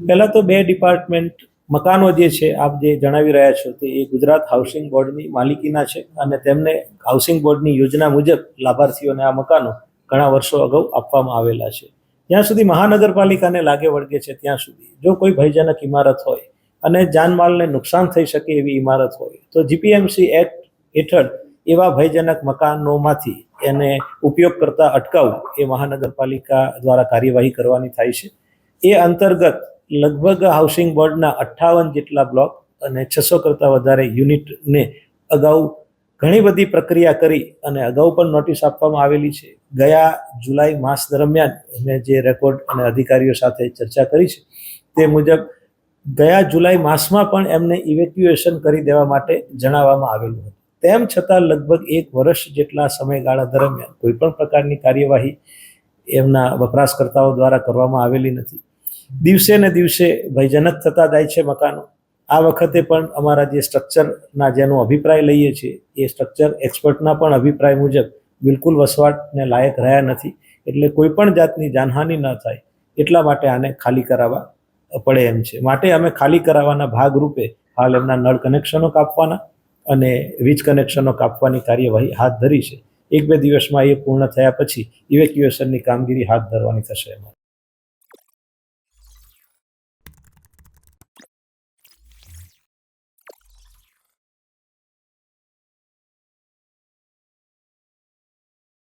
પહેલાં તો બે ડિપાર્ટમેન્ટ મકાનો જે છે, આપ જે જણાવી રહ્યા છો તે એ ગુજરાત હાઉસિંગ બોર્ડની માલિકીના છે અને તેમને હાઉસિંગ બોર્ડની યોજના મુજબ લાભાર્થીઓને આ મકાનો ઘણા વર્ષો અગાઉ આપવામાં આવેલા છે. જ્યાં સુધી મહાનગરપાલિકાને લાગે વળગે છે ત્યાં સુધી. જો કોઈ ભયજનક ઇમારત હોય અને જાનમાલને નુકસાન થઈ શકે એવી ઇમારત હોય, તો જીપીએમસી એક્ટ હેઠળ એવા ભયજનક મકાનોમાંથી એને ઉપયોગ કરતા અટકાવવું એ મહાનગરપાલિકા દ્વારા કાર્યવાહી કરવાની થાય છે. એ અંતર્ગત લગભગ હાઉસિંગ બોર્ડના અઠ્ઠાવન જેટલા બ્લોક અને છસો કરતાં વધારે યુનિટને અગાઉ ઘણી બધી પ્રક્રિયા કરી અને અગાઉ પણ નોટિસ આપવામાં આવેલી છે. ગયા જુલાઈ માસ દરમિયાન મેં જે રેકોર્ડ અને અધિકારીઓ સાથે ચર્ચા કરી છે, તે મુજબ ગયા જુલાઈ માસમાં પણ એમને ઇવેક્યુએશન કરી દેવા માટે જણાવવામાં આવેલું હતું. તેમ છતાં લગભગ એક વર્ષ જેટલા સમયગાળા દરમિયાન કોઈપણ પ્રકારની કાર્યવાહી એમના વપરાશકર્તાઓ દ્વારા કરવામાં આવેલી નથી. દિવસે ને દિવસે ભયજનક થતા જાય છે મકાનો. આ વખતે પણ અમારા જે સ્ટ્રક્ચરના જેનો અભિપ્રાય લઈએ છીએ, એ સ્ટ્રક્ચર એક્સપર્ટના પણ અભિપ્રાય મુજબ બિલકુલ વસવાટને લાયક રહ્યા નથી. એટલે કોઈ પણ જાતની જાનહાનિ ન થાય, એટલા માટે આને ખાલી કરાવવા પડે એમ છે. માટે અમે ખાલી કરાવવાના ભાગરૂપે હાલ એમના નળ કનેક્શનો કાપવાના અને વીજ કનેક્શનો કાપવાની કાર્યવાહી હાથ ધરી છે. એક બે દિવસમાં એ પૂર્ણ થયા પછી ઇવેક્યુએશનની કામગીરી હાથ ધરવાની થશે અમારે